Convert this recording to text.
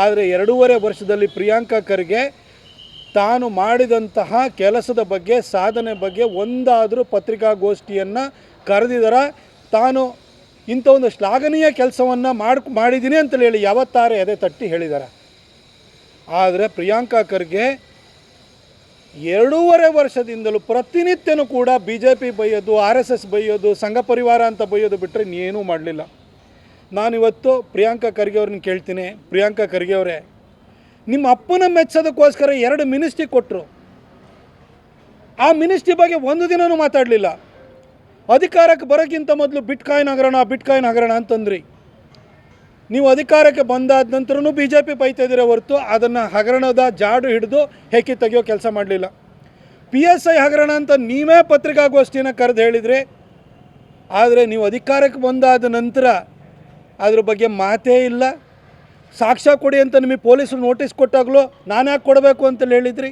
ಆದರೆ ಎರಡೂವರೆ ವರ್ಷದಲ್ಲಿ ಪ್ರಿಯಾಂಕಾ ಖರ್ಗೆ ತಾನು ಮಾಡಿದಂತಹ ಕೆಲಸದ ಬಗ್ಗೆ, ಸಾಧನೆ ಬಗ್ಗೆ ಒಂದಾದರೂ ಪತ್ರಿಕಾಗೋಷ್ಠಿಯನ್ನು ಕರೆದಿದಾರ. ತಾನು ಇಂಥ ಒಂದು ಶ್ಲಾಘನೀಯ ಕೆಲಸವನ್ನು ಮಾಡಿ ಮಾಡಿದ್ದೀನಿ ಅಂತೇಳಿ ಹೇಳಿ ಯಾವತ್ತಾರೆ ಎದೆ ತಟ್ಟಿ ಹೇಳಿದ್ದಾರೆ ಆದರೆ ಪ್ರಿಯಾಂಕಾ ಖರ್ಗೆ ಎರಡೂವರೆ ವರ್ಷದಿಂದಲೂ ಪ್ರತಿನಿತ್ಯನೂ ಕೂಡ ಬಿ ಜೆ ಪಿ ಬೈಯೋದು, ಆರ್ ಎಸ್ ಎಸ್ ಬೈಯೋದು, ಸಂಘ ಪರಿವಾರ ಅಂತ ಬೈಯೋದು ಬಿಟ್ಟರೆ ಇನ್ನೇನೂ ಮಾಡಲಿಲ್ಲ. ನಾನಿವತ್ತು ಪ್ರಿಯಾಂಕಾ ಖರ್ಗೆ ಅವ್ರನ್ನ ಕೇಳ್ತೀನಿ. ಪ್ರಿಯಾಂಕಾ ಖರ್ಗೆ ಅವರೇ, ನಿಮ್ಮ ಅಪ್ಪನ ಮೆಚ್ಚೋದಕ್ಕೋಸ್ಕರ ಎರಡು ಮಿನಿಸ್ಟ್ರಿ ಕೊಟ್ಟರು ಆ ಮಿನಿಸ್ಟ್ರಿ ಬಗ್ಗೆ ಒಂದು ದಿನವೂ ಮಾತಾಡಲಿಲ್ಲ. ಅಧಿಕಾರಕ್ಕೆ ಬರೋಕ್ಕಿಂತ ಮೊದಲು ಬಿಟ್ಕಾಯಿನ್ ಹಗರಣ ಬಿಟ್ಕಾಯಿನ್ ಹಗರಣ ಅಂತಂದ್ರಿ. ನೀವು ಅಧಿಕಾರಕ್ಕೆ ಬಂದಾದ ನಂತರನೂ ಬಿ ಜೆ ಪಿ ಬೈತಾ ಇದ್ದೀರ ಹೊರತು ಅದನ್ನು ಹಗರಣದ ಜಾಡು ಹಿಡಿದು ಹೆಕ್ಕಿ ತೆಗೆಯೋ ಕೆಲಸ ಮಾಡಲಿಲ್ಲ. ಪಿ ಎಸ್ ಐ ಹಗರಣ ಅಂತ ನೀವೇ ಪತ್ರಿಕಾಗೋಷ್ಠಿನ ಕರೆದು ಹೇಳಿದ್ರಿ. ಆದರೆ ನೀವು ಅಧಿಕಾರಕ್ಕೆ ಬಂದಾದ ನಂತರ ಅದ್ರ ಬಗ್ಗೆ ಮಾತೇ ಇಲ್ಲ. ಸಾಕ್ಷ್ಯ ಕೊಡಿ ಅಂತ ನಿಮಗೆ ಪೊಲೀಸರು ನೋಟಿಸ್ ಕೊಟ್ಟಾಗಲೂ ನಾನು ಯಾಕೆ ಕೊಡಬೇಕು ಅಂತೇಳಿ ಹೇಳಿದ್ರಿ?